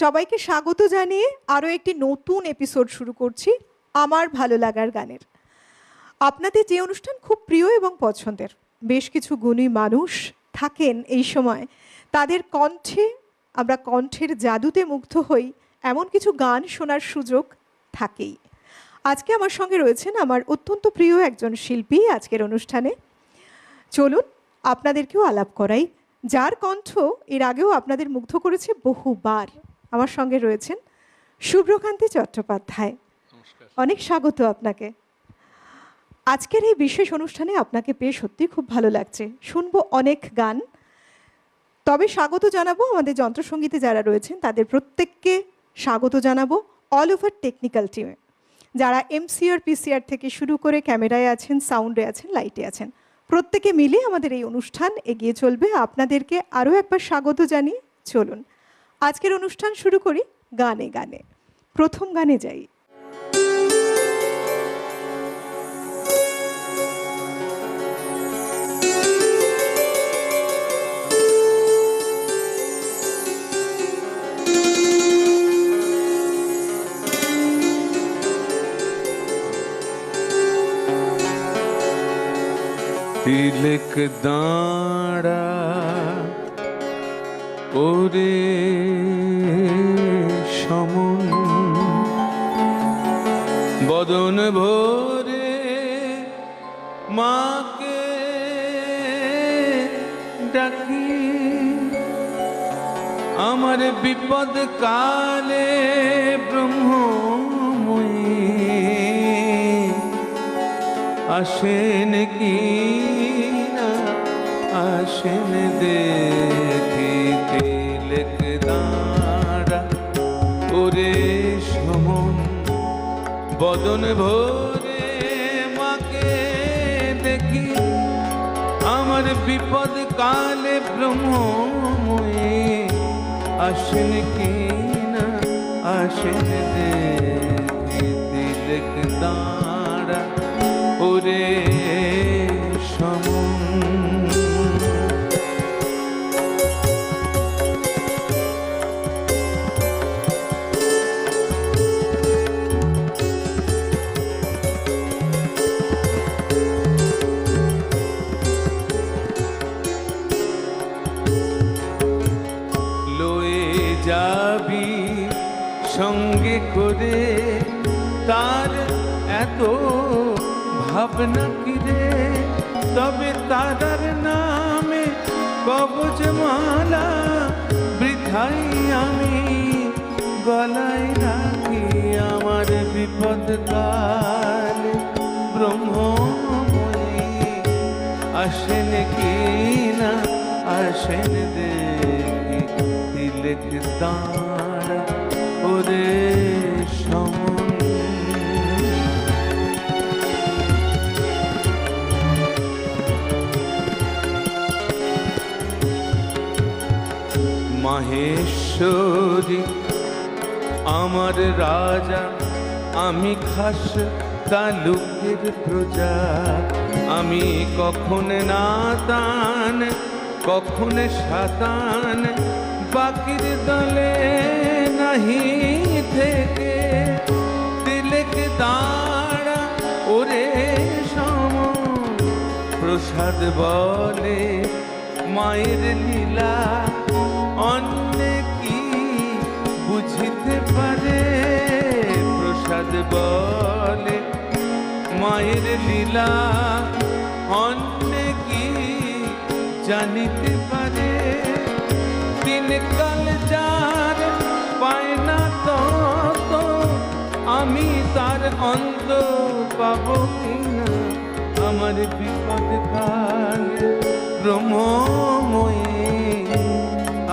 সবাইকে স্বাগত জানিয়ে আরও একটি নতুন এপিসোড শুরু করছি আমার ভালো লাগার গানের। আপনাদের যে অনুষ্ঠান খুব প্রিয় এবং পছন্দের, বেশ কিছু গুণী মানুষ থাকেন এই সময়, তাদের কণ্ঠে, আমরা কণ্ঠের জাদুতে মুগ্ধ হই, এমন কিছু গান শোনার সুযোগ থাকেই। আজকে আমার সঙ্গে রয়েছেন আমার অত্যন্ত প্রিয় একজন শিল্পী আজকের অনুষ্ঠানে। চলুন, আপনাদেরকেও আলাপ করাই। যার কণ্ঠ এর আগেও আপনাদের মুগ্ধ করেছে বহুবার। আমার সঙ্গে রয়েছেন শুভ্রকান্তি চট্টোপাধ্যায়। অনেক স্বাগত আপনাকে। আজকের এই বিশেষ অনুষ্ঠানে আপনাকে পেয়ে সত্যি খুব ভালো লাগছে। শুনব অনেক গান। তবে স্বাগত জানাব আমাদের যন্ত্রসঙ্গীতে যারা রয়েছেন তাদের প্রত্যেককে স্বাগত জানাব অল ওভার টেকনিক্যাল টিমে যারা এমসিআর পিসিআর থেকে শুরু করে ক্যামেরায় আছেন সাউন্ডে আছেন লাইটে আছেন প্রত্যেকে মিলে আমাদের এই অনুষ্ঠান এগিয়ে চলবে। আপনাদেরকে আরও একবার স্বাগত জানিয়ে চলুন। আজকের অনুষ্ঠান শুরু করি গানে গানে। প্রথম গানে যাই। তিলক দাঁড়া ওরে সমন বদন ভোরে মাকে ডাকি। আমার বিপদ কালে ব্রহ্মময়ী আসেন কি আসেন দেখি তিলক দাঁড়া। ওরে সমন, বদন ভোরে মাকে দেখি। আমার বিপদ কালে ব্রহ্মময়ী। আসেন কি না আসেন দেখি তিলক দাঁড়া। ওরে সমন আমার বিপদ কালে ব্রহ্মময়ী। আসেন কি না আসেন দেখি। তিলক দাঁড়া ওরে মাহেশ্বরী, আমার রাজা আমি খাস তালুকের প্রজা। আমি কখন নাতান, কখন সাতান, বাকির দলে নাহি থেকে। তিলক দাঁড়া, ওরে সম। প্রসাদ বলে মায়ের লীলা, অন্য কি বুঝিতে পারে? প্রসাদ বলে, মায়ের লীলা অন্য কি জানিতে পারে? দিন কাল যার পায় না তত, আমি তার অন্ত পাব কিনা? আমার বিপদ কাল ব্রহ্মময়ী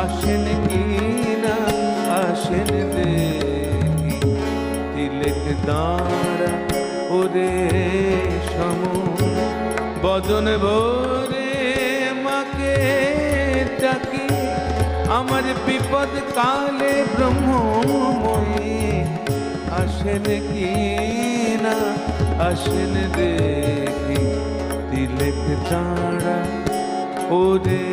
আসেন কি না আসেন দেখি তিলক দাঁড়া ওরে সম। বদন ভোরে মাকে ডাকি, আমার বিপদ কালে ব্রহ্মময়ী আসেন কি না? আসেন দেখি, তিলক দাঁড়া ওরে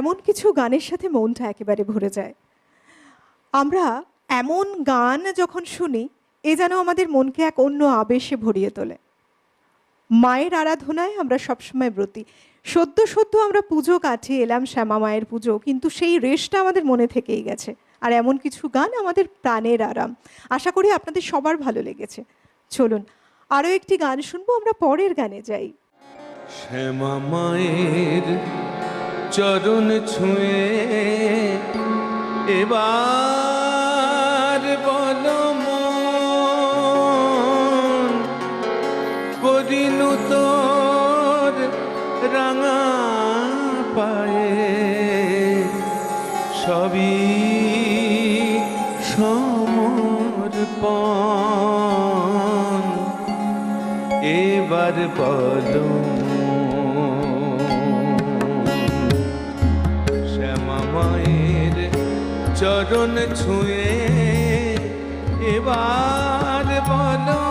এমন কিছু গানের সাথে মনটা একেবারে ভরে যায়। আমরা এমন গান যখন শুনি, এ যেন আমাদের মনকে এক অন্য আবেশে ভরিয়ে তোলে। মায়ের আরাধনায় আমরা সবসময় ব্রতী। সদ্য সদ্য আমরা পুজো কাটিয়ে এলাম শ্যামা মায়ের পুজো, কিন্তু সেই রেশটা আমাদের মনে থেকেই গেছে। আর এমন কিছু গান আমাদের প্রাণের আরাম। আশা করি আপনাদের সবার ভালো লেগেছে। চলুন, আরও একটি গান শুনব, আমরা পরের গানে যাই। শ্যামা মায়ের চরণ ছুঁয়ে এবার বল করিনু তোর রাঙা পায়ে। সবই সমর্পণ এবার বলো চরণ ছুঁয়ে এবার বলো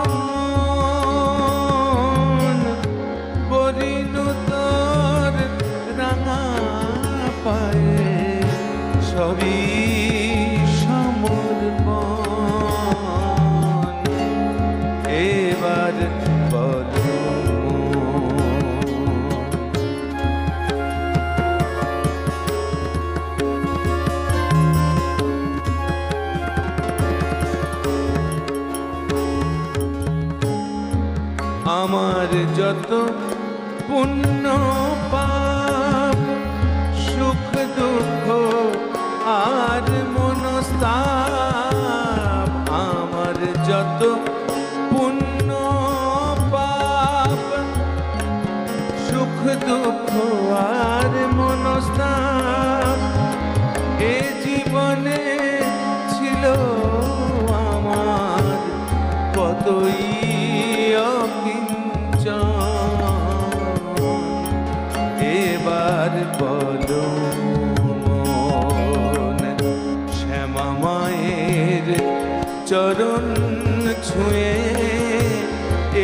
ছুঁয়ে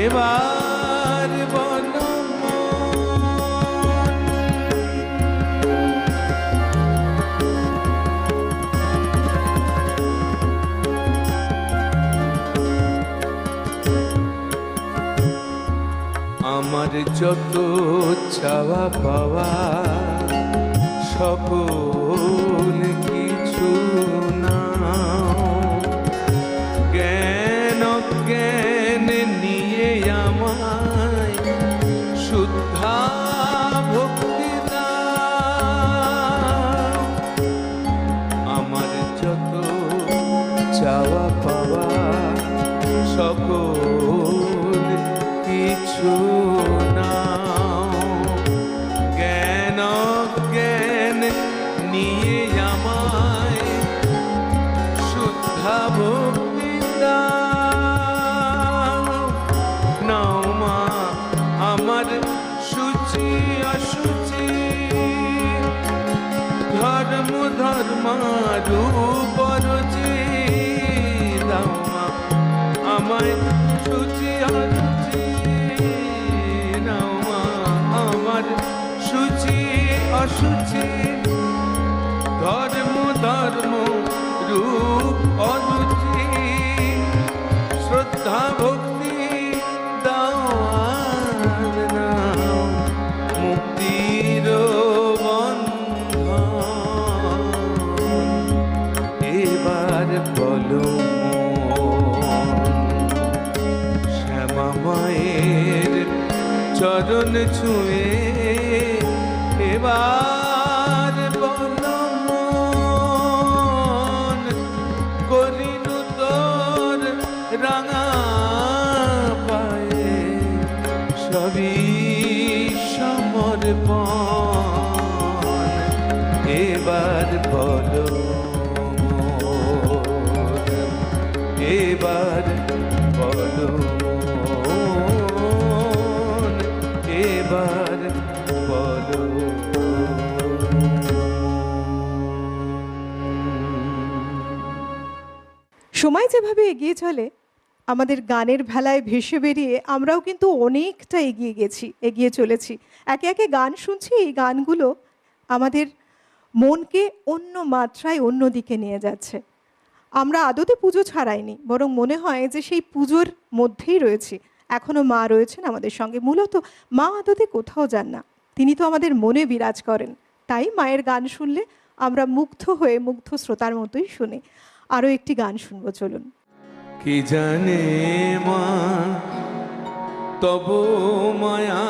এবার বলো মন আমার যত চাওয়া পাওয়া সকল কিছু নাও অসুচি ধর্ম ধর্মারূপ রুচি দাও মা আমায় সূচি অসুচি নাও মা আমার সূচি অসুচি ধর্ম ধর্ম রূপ চরণ ছুঁয়ে সময় যেভাবে এগিয়ে চলে, আমাদের গানের ভেলায় ভেসে বেরিয়ে আমরাও কিন্তু অনেকটা এগিয়ে গেছি, এগিয়ে চলেছি। একে একে গান শুনছি, এই গানগুলো আমাদের মনকে অন্য মাত্রায় অন্য দিকে নিয়ে যাচ্ছে। আমরা আদতে পুজো ছাড়াইনি, বরং মনে হয় যে সেই পুজোর মধ্যেই রয়েছি। এখনও মা রয়েছেন আমাদের সঙ্গে। মূলত মা আদতে কোথাও যান না, তিনি তো আমাদের মনে বিরাজ করেন। তাই মায়ের গান শুনলে আমরা মুগ্ধ হয়ে মুগ্ধ শ্রোতার মতোই শুনি। আরও একটি গান শুনব, চলুন। কি জানে মা, তব মায়া,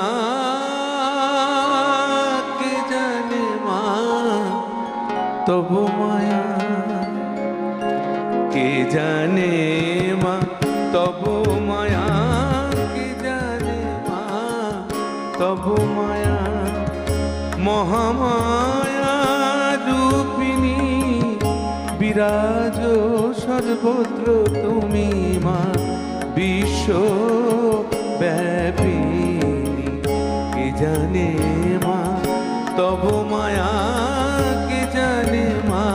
কে জানে মা, তব মায়া, কে জানে মা, তব মায়া, কে জানে মা, তব মায়া, মহামায়া। বিরাজ সর্বত্র তুমি মা বিশ্ব ব্যাপী কে জানে মা, তব মায়া কে জানে মা,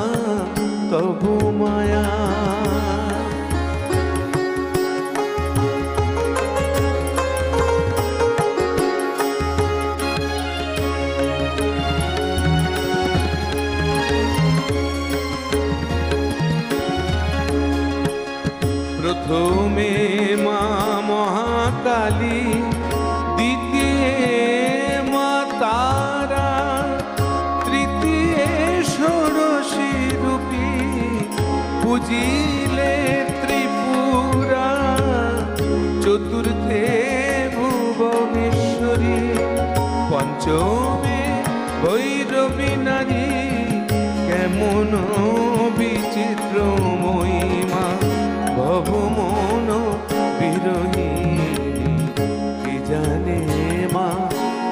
তব মায়া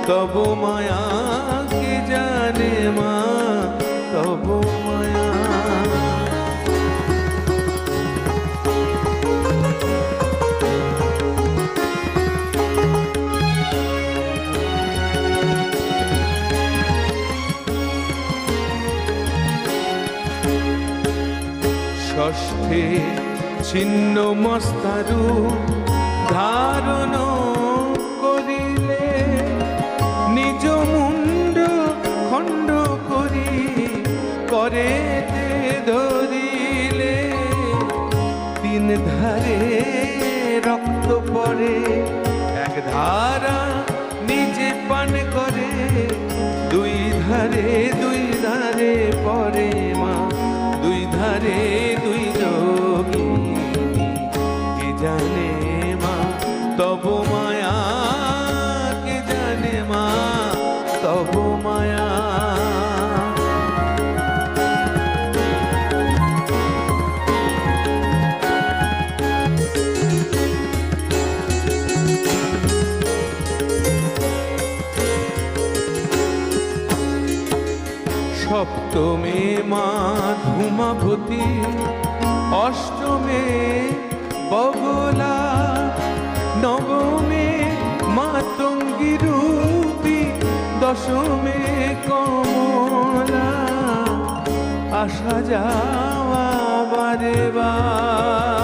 তব মায়া কে জানে মা? তব মায়া। ষষ্ঠে ছিন্ন মস্তারু ধারণ ধারে রক্ত পরে এক ধারা ধূমাভূতি অষ্টমে বগলা নবমে মাতঙ্গী রূপী দশমে কমলা। আসা যাওয়া বারে বার।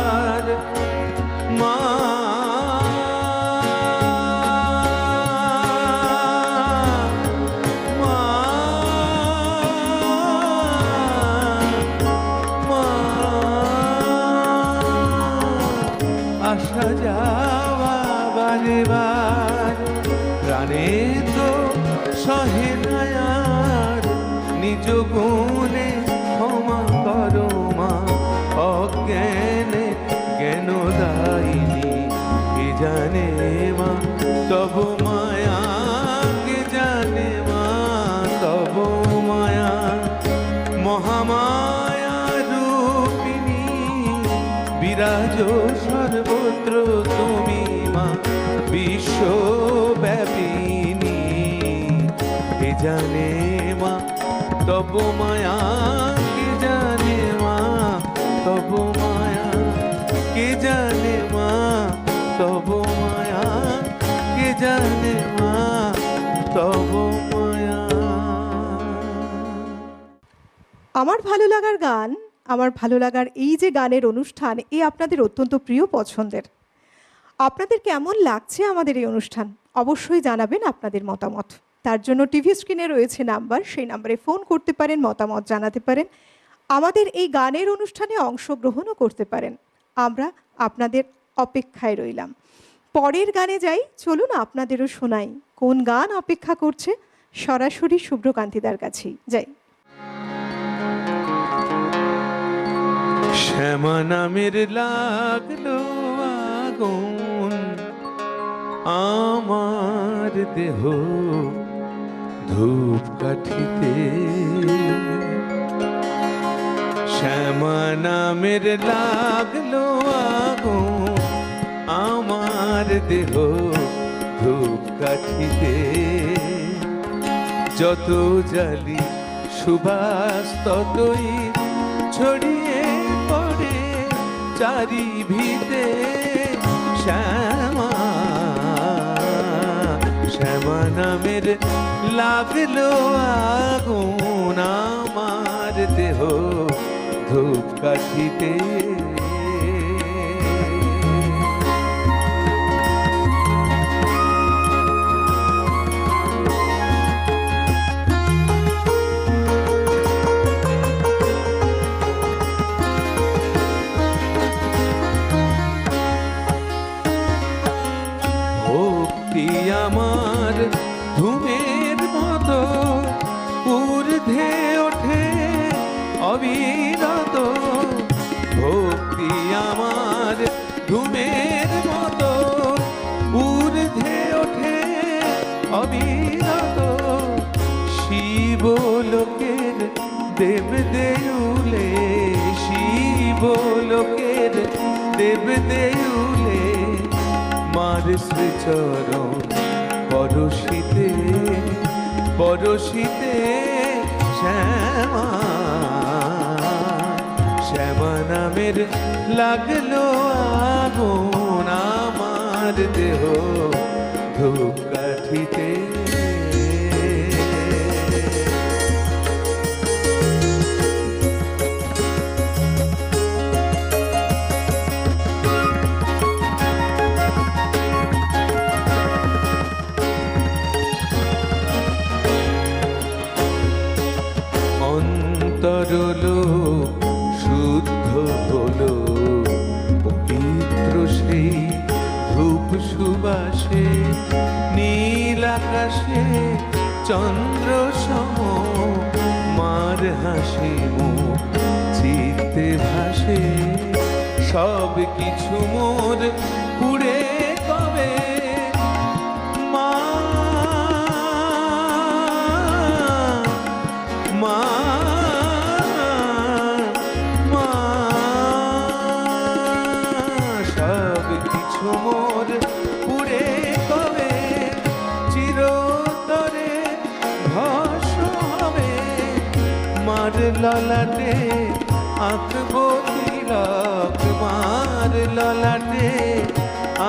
গুণে ক্ষমা করো মা। অজ্ঞানে জ্ঞান দায়িনী? কে জানে মা? তব মায়া, কে জানে মা? তব মায়া, মহামায়া রূপিণী। বিরাজ সর্বত্র তুমি মা। বিশ্বব্যাপিনী তব মায়া কে জানে মা? তব মায়া কে জানে মা? তব মায়া কে জানে মা? তব মায়া। আমার ভালো লাগার গান, আমার ভালো লাগার এই যে গানের অনুষ্ঠান, এ আপনাদের অত্যন্ত প্রিয় পছন্দের। আপনাদের কেমন লাগছে আমাদের এই অনুষ্ঠান? অবশ্যই জানাবেন আপনাদের মতামত। তার জন্য টিভি স্ক্রিনে রয়েছে নাম্বার, সেই নাম্বারে ফোন করতে পারেন, মতামত জানাতে পারেন। আমাদের এই গানের অনুষ্ঠানে অংশগ্রহণও করতে পারেন। আমরা আপনাদের অপেক্ষায় রইলাম। পরের গানে যাই, চলুন আপনাদেরও শোনাই কোন গান অপেক্ষা করছে। সরাসরি শুভ্রকান্তিদার কাছেই যাই। শ্যামা নামের লাগল আগুন, আমার দেহ ধূপ কাঠিতে শ্যামা নামের লাগল আগুন আমার দেহ ধূপ কাঠিতে যত জালি সুবাস ততই ছড়িয়ে পড়ে চারি ভিতে শ্যামা নামের লাগল আগুন আমার দেহ ধূপ কাঠিতে ধূপ চন্দ্র সম মার হাসি মুখ চিত্তে ভাসে। সব কিছু মোর ললাটে আঁকবো তিলক মার ললাটে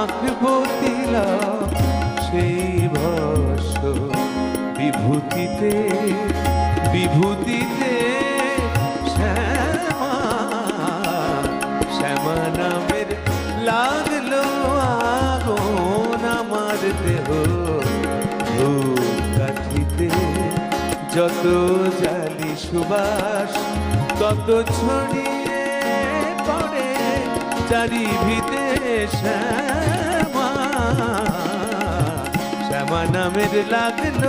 আঁকবো তিলক সেই ভস বিভূতিতে বিভূতিতে শ্যামা শ্যামা নামের লাগল আগুন আমার দেহ যত জালি সুবাস, তত ছড়িয়ে পড়ে চারি ভিতে শ্যামা। শ্যামা নামের লাগল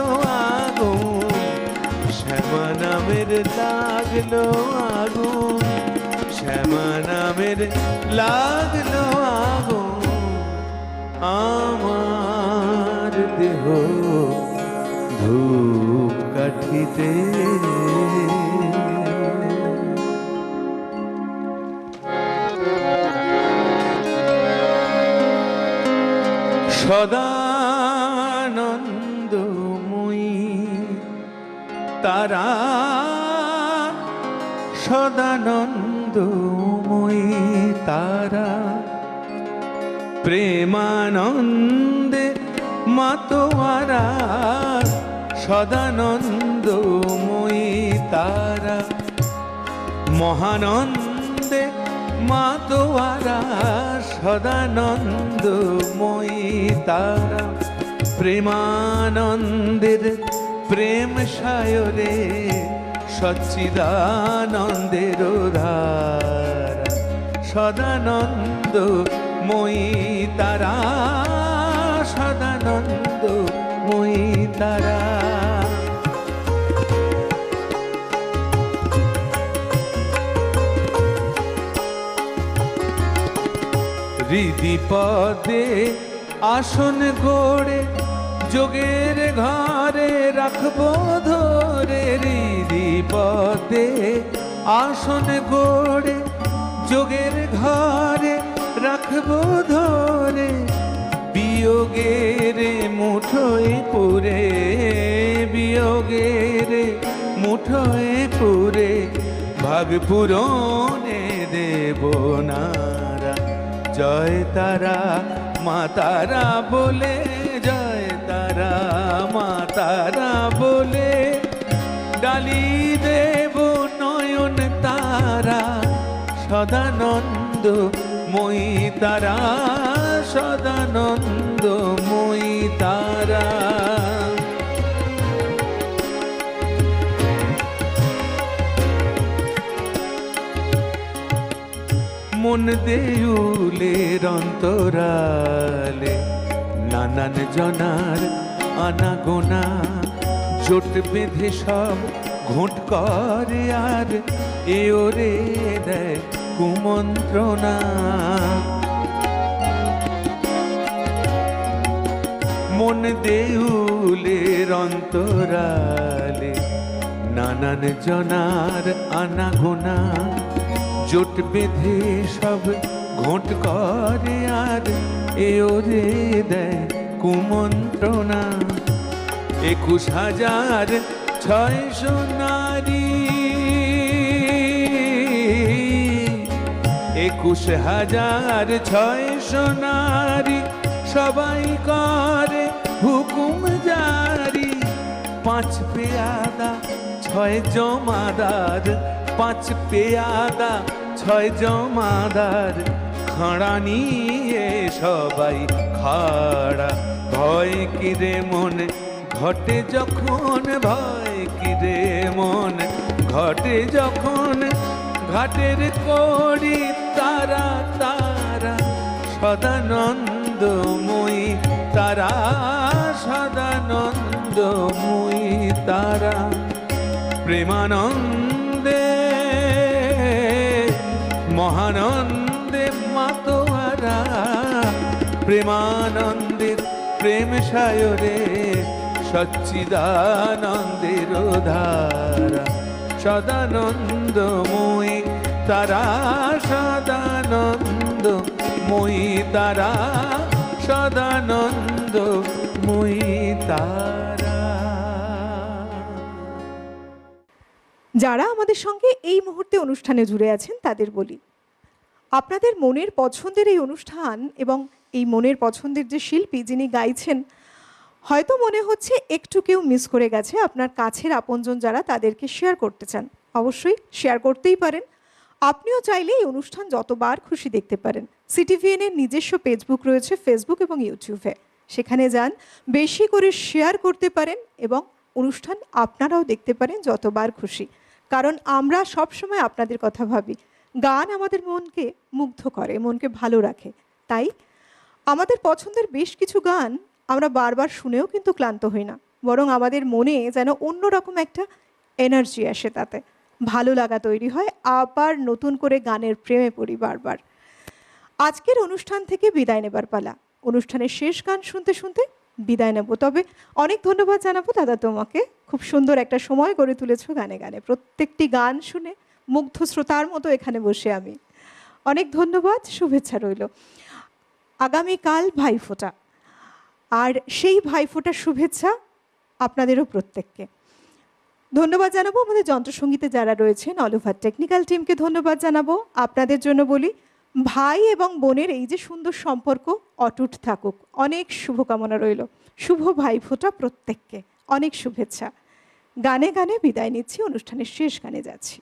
আগুন, শ্যামা নামের লাগল আগুন, শ্যামা নামের লাগল আগুন। আমার দেহ ধূপ কাঠিতে সদানন্দময়ী। তারা সদানন্দময়ী তারা প্রেমানন্দে মাতোয়ারা। সদানন্দময়ী তারা মহানন্দে মাতোয়ারা সদানন্দময়ী তারা। প্রেমানন্দের প্রেম সায়রে সচ্চিদানন্দের ধারা সদানন্দ মই তারা সদানন্দ মই তারা। হৃদি পদে আসন গড়ে, যোগের ঘরে রাখব ধরে। হৃদি পদে আসন গড়ে, যোগের ঘরে রাখব ধরে। বিয়োগের মুঠোয় পুরে, বিয়োগের মুঠোয় পুরে। ভাগ পূরণে দেব নারা জয় তারা, মা তারা বলে, জয় তারা, মা তারা বলে। ডালি দেব নয়ন তারা, সদানন্দ মই তারা, সদানন্দ মই তারা। মন দেউলের অন্তরালে নানান জনার আনাগোনা, জোট বেঁধে সব ঘোট করে আর এ ওরে দেয় কুমন্ত্রণা। মন দেউলের অন্তরালে নানান জনার আনাগোনা জোট বেঁধে সব ঘোট করে আর এ ওরে দেয় কুমন্ত্রণা। একুশ হাজার ছয়শো নারী। একুশ হাজার ছয়শো নারী সবাই করে হুকুম জারি। পাঁচ পেয়াদা, ছয় জমাদার, পাঁচ পেয়াদা ছয় জমাদার, খাড়া নিয়ে সবাই খাড়া। ভয় কিরে মনে, ঘটে যখন ভয় কিরে মন, ঘটে যখন ঘাটের করি তারা তারা, সদানন্দময়ী তারা সদানন্দময়ী তারা। প্রেমানন্দে মহানন্দে মাতোয়ারা প্রেমানন্দের প্রেম সায়রে সচ্চিদানন্দের ধারা সদানন্দময়ী তারা সদানন্দ মই তারা সদানন্দ মই তারা। যারা আমাদের সঙ্গে এই মুহূর্তে অনুষ্ঠানে জুড়ে আছেন, তাদের বলি আপনাদের মনের পছন্দের এই অনুষ্ঠান এবং এই মনের পছন্দের যে শিল্পী যিনি গাইছেন, হয়তো মনে হচ্ছে একটু কেউ মিস করে গেছে আপনার কাছের আপনজন যারা তাদেরকে শেয়ার করতে চান। অবশ্যই শেয়ার করতেই পারেন। আপনিও চাইলে এই অনুষ্ঠান যতবার খুশি দেখতে পারেন। সিটিভিএন এর নিজস্ব ফেসবুক রয়েছে ফেসবুক এবং ইউটিউবে সেখানে যান, বেশি করে শেয়ার করতে পারেন এবং অনুষ্ঠান আপনারাও দেখতে পারেন যতবার খুশি। কারণ আমরা সবসময় আপনাদের কথা ভাবি। গান আমাদের মনকে মুগ্ধ করে, মনকে ভালো রাখে। তাই আমাদের পছন্দের বেশ কিছু গান আমরা বারবার শুনেও কিন্তু ক্লান্ত হই না। বরং আমাদের মনে যেন অন্যরকম একটা এনার্জি আসে তাতে। ভালো লাগা তৈরি হয়, আবার নতুন করে গানের প্রেমে পড়ি বারবার। আজকের অনুষ্ঠান থেকে বিদায় নেবার পালা। অনুষ্ঠানের শেষ গান শুনতে শুনতে বিদায় নেব। তবে অনেক ধন্যবাদ জানাব দাদা তোমাকে। খুব সুন্দর একটা সময় গড়ে তুলেছো গানে গানে। প্রত্যেকটি গান শুনে মুগ্ধ শ্রোতার মতো এখানে বসে আমি। অনেক ধন্যবাদ, শুভেচ্ছা রইল। আগামীকাল ভাইফোঁটা আর সেই ভাইফোঁটার শুভেচ্ছা আপনাদেরও প্রত্যেককে। ধন্যবাদ জানাব আমাদের যন্ত্রসঙ্গীতে যারা রয়েছেন অল ওভার টেকনিক্যাল টিমকে ধন্যবাদ জানাব। আপনাদের জন্য বলি, ভাই এবং বোনের এই যে সুন্দর সম্পর্ক অটুট থাকুক। অনেক শুভকামনা রইল। শুভ ভাইফোঁটা প্রত্যেককে। অনেক শুভেচ্ছা। গানে গানে বিদায় নিচ্ছি, অনুষ্ঠানের শেষ গানে যাচ্ছি।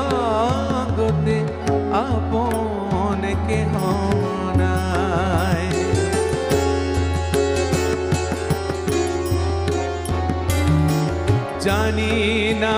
জগতে আপন নাই জানি না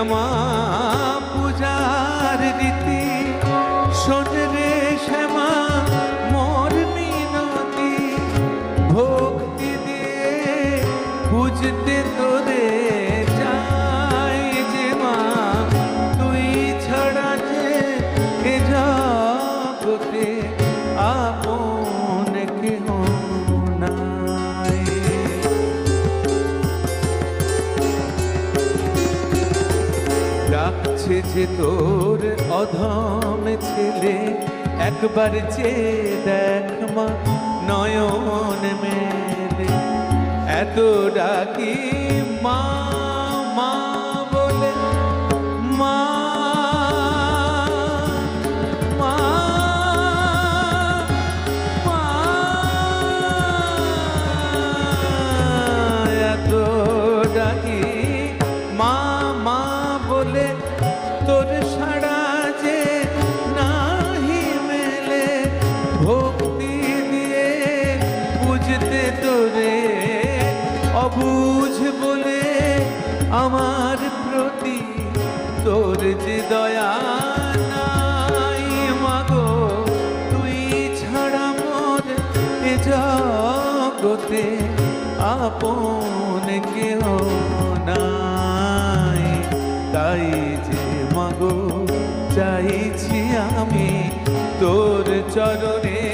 নাই। ডাকছে যে তোর অধম ছেলে, একবার যে দেখ মা নয়ন মেলে। এত ডাকি মা মা অবুঝ বলে আমার প্রতি তোর যে দয়া নাই, মাগো, তুই ছাড়া মোর এ জগতে আপন কেহ নাই। তাই যে, মাগো, চাইছি আমি তোর চরণে